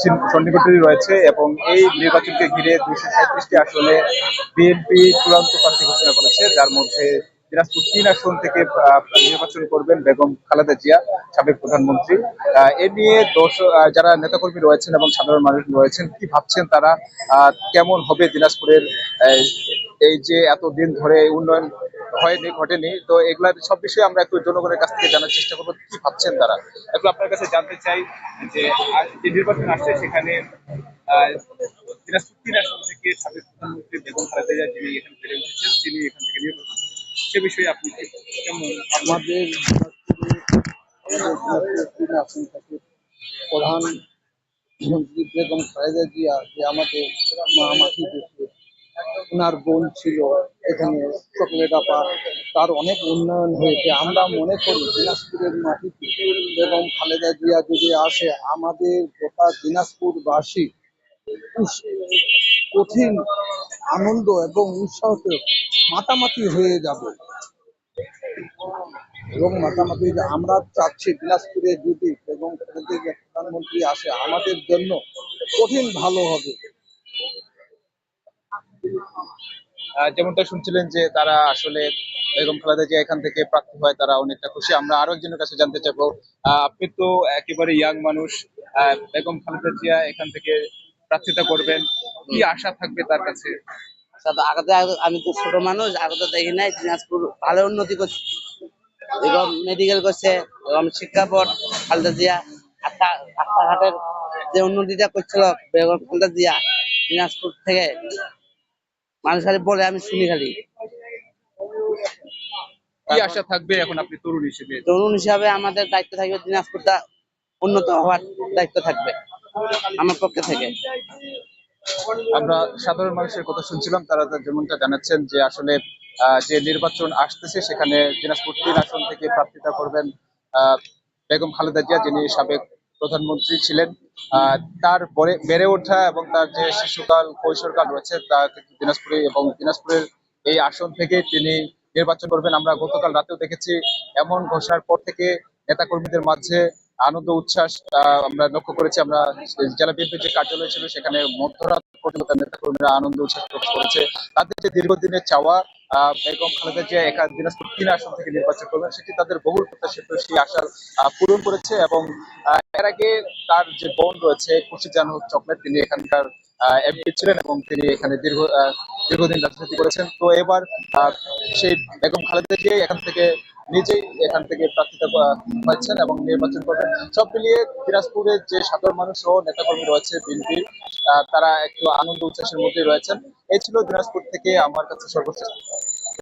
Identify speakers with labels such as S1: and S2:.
S1: সন- সন্নিকটেই রয়েছে এবং এই নির্বাচনকে ঘিরে দুইশো সাঁত্রিশটি আসনে বিএনপি চূড়ান্ত প্রার্থী ঘোষণা করেছে যার মধ্যে দিনাজপুর তিন আসন থেকে নির্বাচন করবেন বেগম খালেদা জিয়া সাবেক প্রধানমন্ত্রী। এ নিয়ে আহ, যারা নেতাকর্মী রয়েছেন এবং সাধারণ মানুষ রয়েছেন কি ভাবছেন তারা? কেমন হবে দিনাজপুরের এই যে এতদিন ধরে উন্নয়ন হয়নি ঘটেনি। তো এগুলার সব বিষয়ে আমরা একটু জনগণের কাছ থেকে জানার চেষ্টা করব কি ভাবছেন তারা? একটু আপনার কাছে জানতে চাই যে যে নির্বাচন আসছে সেখানে দিনাজপুর তিন আসন থেকে সাবেক প্রধানমন্ত্রী বেগম খালেদা জিয়া যিনি এখান থেকে উঠেছেন তিনি এখান থেকে নির্বাচন সে বিষয়ে আপনি কেমন
S2: আমাদের প্রধান মন্ত্রী বেগম খালেদা জিয়া যে আমাদের মা ওনার বোন ছিল এখানে চকলেট আপা, তার অনেক উন্নয়ন হয়েছে। আমরা মনে করি দিনাজপুরের মাটিতে এবং খালেদা জিয়া যদি আসে, আমাদের গোটা দিনাজপুরবাসী কঠিন আনন্দ এবং উৎসাহতে মাতামাতি হয়ে যাবে। এবং মাতামাতি আমরা চাচ্ছি দিনাজপুরে যদি এবং প্রধানমন্ত্রী আসে, আমাদের জন্য কঠিন ভালো হবে।
S1: যেমনটা শুনছিলেন যে তারা আসলে বেগম খালেদা জিয়া এখান থেকে প্রার্থী হয়, তারা অনেকটা খুশি। আমরা আরও একজনের কাছে জানতে চাইব। আপনি তো একেবারে ইয়াং মানুষ বেগম খালেদা জিয়া এখান থেকে প্রার্থিতা করবেন। কি আশা থাকবে তার কাছে?
S3: সাথে আমি তো ছোট মানুষ আগে তো দেখি নাই, দিনাজপুর ভালো উন্নতি করছে। এবং মেডিকেল করছে, এবং শিক্ষা বোর্ড, খালেদা জিয়া রাস্তা- রাস্তাঘাটের যে উন্নতিটা করছিল বেগম খালেদা জিয়া দিনাজপুর থেকে মানুষ খালি বলে আমি শুনি খালি।
S1: কি আশা থাকবে এখন আপনি তরুণ হিসেবে?
S3: তরুণ হিসাবে আমাদের দায়িত্ব থাকবে দিনাজপুরটা উন্নত হওয়ার দায়িত্ব থাকবে আমার পক্ষে থেকে।
S1: আমরা সাধারণ মানুষের কথা শুনছিলাম তারা যেমনটা জানাচ্ছেন যে আসলে যে নির্বাচন আসতেছে সেখানে দিনাজপুর তিন আসন থেকে প্রার্থিতা করবেন আহ, বেগম খালেদা জিয়া যিনি সাবেক প্রধানমন্ত্রী ছিলেন। তার বড়ে- ওঠা এবং তার যে শিশুকাল, কৈশোরকাল রয়েছে, তা কিন্তু দিনাজপুরে এবং দিনাজপুরের এই আসন থেকে তিনি নির্বাচন করবেন। আমরা গতকাল রাতেও দেখেছি, এমন ঘোষণার পর থেকে নেতাকর্মীদের মাঝে আনন্দ, উচ্ছ্বাস আমরা লক্ষ্য করেছি। আমরা জেলা বিএনপির যে কার্যালয় ছিল, সেখানে মধ্যরাত পর্যন্ত নেতা কর্মীরা আনন্দ, উচ্ছ্বাস প্রকাশ করেছে। তাদের যে দীর্ঘদিনের চাওয়া বেগম খালেদা জিয়া একা দিনাজপুর তিন আসন থেকে নির্বাচন করবেন। সেটি তাদের বহুল প্রত্যাশিত সেই আশা আহ, পূরণ করেছে এবং এর আগে তার যে বোন রয়েছে খুশি জানু চকলেট তিনি এখানকার এমপি ছিলেন এবং তিনি এখানে দীর্ঘ দীর্ঘদিন রাজনীতি করেছেন। তো এবার সেই বেগম খালেদা জিয়া এখান থেকে নিজেই এখান থেকে প্রার্থিতা পাচ্ছেন এবং নির্বাচন করবেন। সব মিলিয়ে দিনাজপুরের যে সাধারণ মানুষ ও নেতাকর্মী রয়েছে বিএনপির তারা একটু আনন্দ উচ্ছ্বাসের মধ্যেই রয়েছেন। এই ছিল দিনাজপুর থেকে আমার কাছে সর্বশেষ